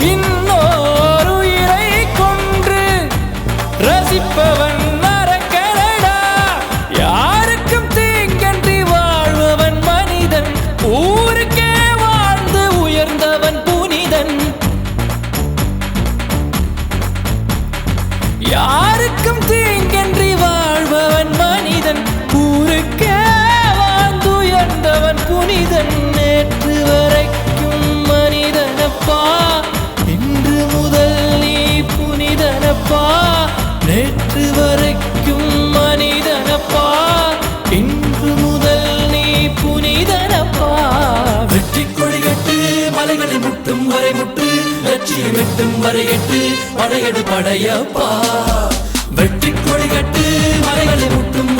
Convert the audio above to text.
bin புனிதனப்பா நேற்று வரைக்கும் மனிதனப்பா. இன்று முதல் நீ புனிதனப்பா. வெற்றி கொடிகட்டு மலைகளை முட்டும் வரை முட்டு. லட்சியம் எட்டும் வரை எட்டு படையடு படையப்பா. வெற்றி கொடிகட்டு மலைகளை முட்டும்